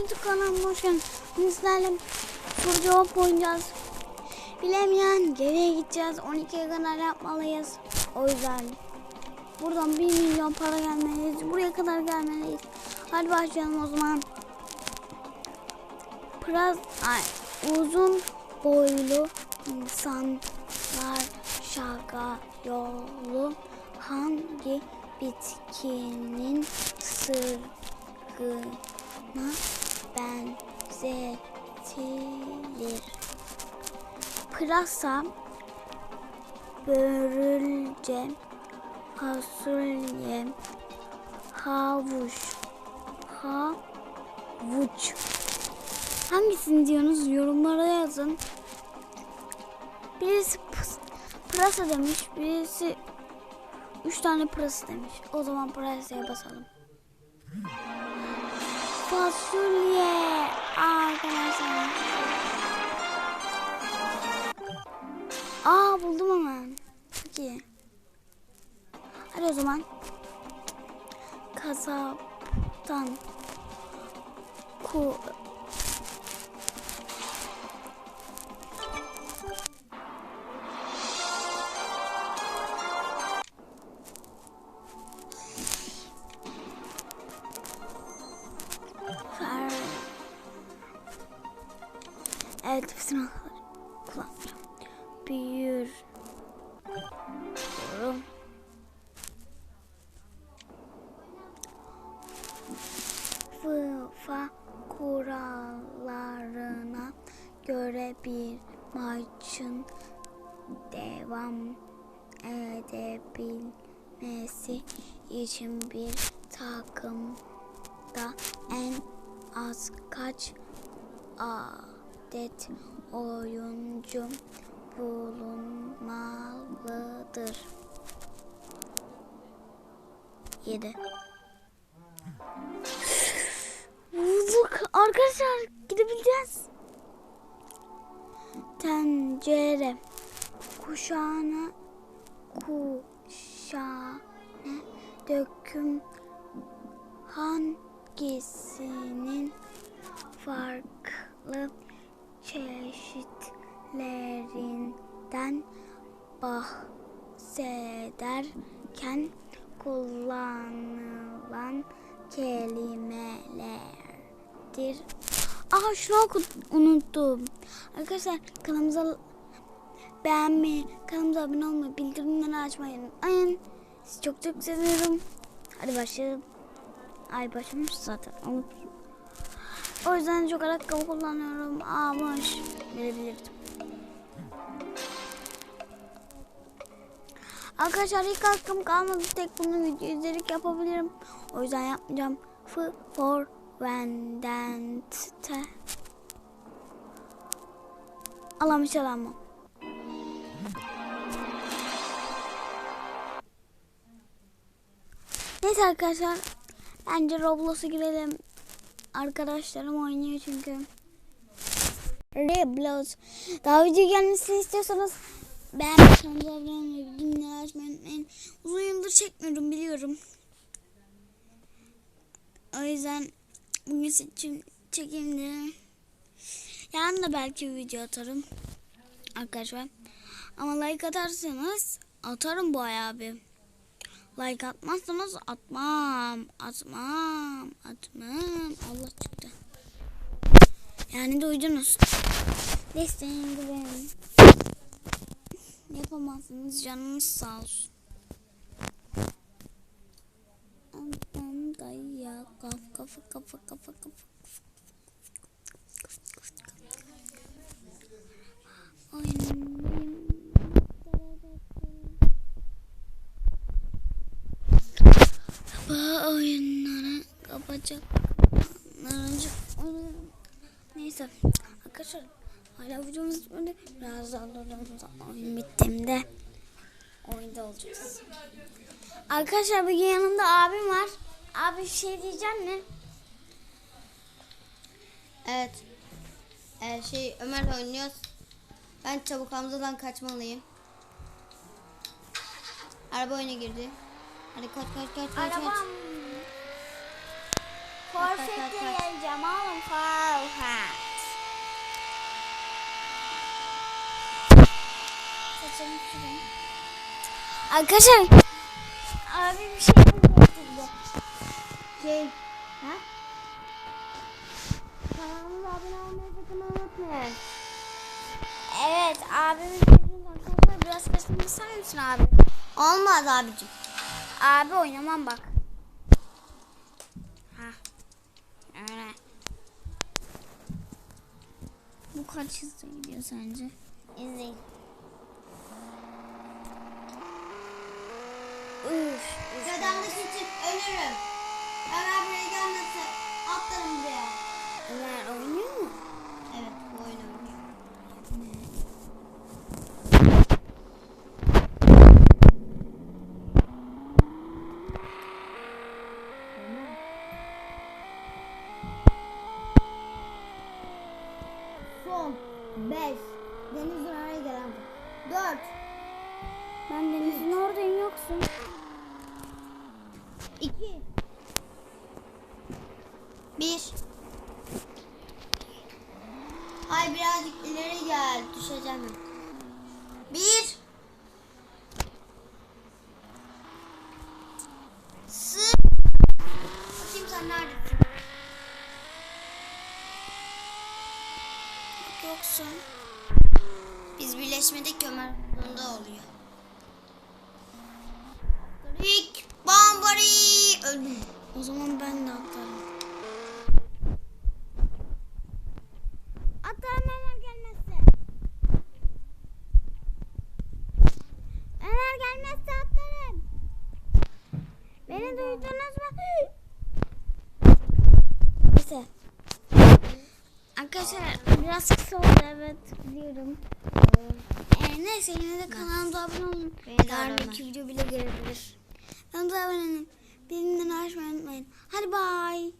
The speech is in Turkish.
YouTube kanalıma hoş geldiniz. Sizlerle soru cevap oynayacağız. Bilemeyen geriye gideceğiz. 12'ye kadar yapmalıyız. O yüzden buradan 1 milyon para gelmeliyiz. Buraya kadar gelmeliyiz. Hadi başlayalım o zaman. Biraz ay, uzun boylu insanlar şaka yolu hangi bitkinin sırgına benzetilir? Pırasa, börülce, fasulye, havuç, havuç. Hangisini diyorsunuz yorumlara yazın. Birisi pırasa demiş, birisi üç tane pırasa demiş. O zaman pırasaya basalım. Fasulye arkadaşlar. Aa buldum hemen. Çok iyi. Hadi o zaman. Kasaptan ku Büyür. FIFA kurallarına göre bir maçın devam edebilmesi için bir takımda en az kaç adet oyuncu bulunmalıdır? 7 Bulduk. Arkadaşlar gidebileceğiz. Tencere. Kuşağına kuşağına döküm. Hangisinin bahsederken kullanılan kelimelerdir. Aa şunu unuttum. Arkadaşlar kanalımıza beğenmeyi, kanalımıza abone olmayı, bildirimleri açmayı unutmayın. Sizi çok çok seviyorum. Hadi başlayalım. Ay başlamış zaten. Unut. O yüzden çok ayakkabı kullanıyorum. Almış. Verebilirdim. Arkadaşlar ilk hakkım kalmadı. Tek bunu video izlerik yapabilirim. O yüzden yapmayacağım. F for Vendente. Alamış alamam. Neyse arkadaşlar. Bence Roblox'a girelim. Arkadaşlarım oynuyor çünkü. Roblox. Daha video gelmesini istiyorsanız ben abone olmayı, bildirimleri açmayı. Uzun yıldır çekmiyorum biliyorum. O yüzden bugün seçim çekeyim diye. Yarın da belki bir video atarım. Arkadaşlar. Ama like atarsanız atarım bu ay abi. Like atmazsanız atmam. Atmam. Atmam. Allah çıktı. Yani duydunuz. Desteğin gibi. Yapamazsınız canınız sağ olsun. Dayı kaf kafa kafa kafa kafa. Kapa oyunları kapacak. Neyse arkadaşlar hala videomuz bitmedi. Biraz daha durduğumuzda oyun bittiğinde oyunda olacağız. Arkadaşlar bugün yanımda abim var. Abi bir şey diyeceğim mi? Evet. Ee, şey Ömer oynuyoruz. Ben çabuk Hamza'dan kaçmalıyım. Araba oyuna girdi. Hadi kaç kaç kaç kaç. Arabam. Kaç, geleceğim oğlum. Sürün. Arkadaşlar abi bir şey getirdi. Şey. Ha? Kanalımıza abone olmayı sakın unutmayın. Evet abimin sesini arkadaşlar biraz kısmını ister misin abi? Olmaz abicim. Abi oynamam bak. Ha. Öyle. Bu kaç hızla gidiyor sence? İzleyin. Üf. Kazandık için ölürüm. Ömer buraya gelmezse atlarım buraya. Ömer oynuyor mu? Evet bu oyun oynuyor. Son 5 Denizin oraya gelen 4 Ben denizin oradayım yoksun. 2 1 Ay birazcık ileri gel düşeceğim. 1 Sı Bakayım sen neredesin? Yoksun. Biz birleşmedik Ömer bunda oluyor. Rick Bambari öldüm. O zaman ben de atlarım. Atlarım Ömer gelmezse. Ömer gelmezse atlarım. Beni duydunuz mu? Neyse. Arkadaşlar biraz kısa oldu evet biliyorum. Ee, neyse yine de kanalımıza abone olun. Yarın iki video bile gelebilir. Kanalımıza abone olun. Bildirimleri açmayı unutmayın. Hadi bay.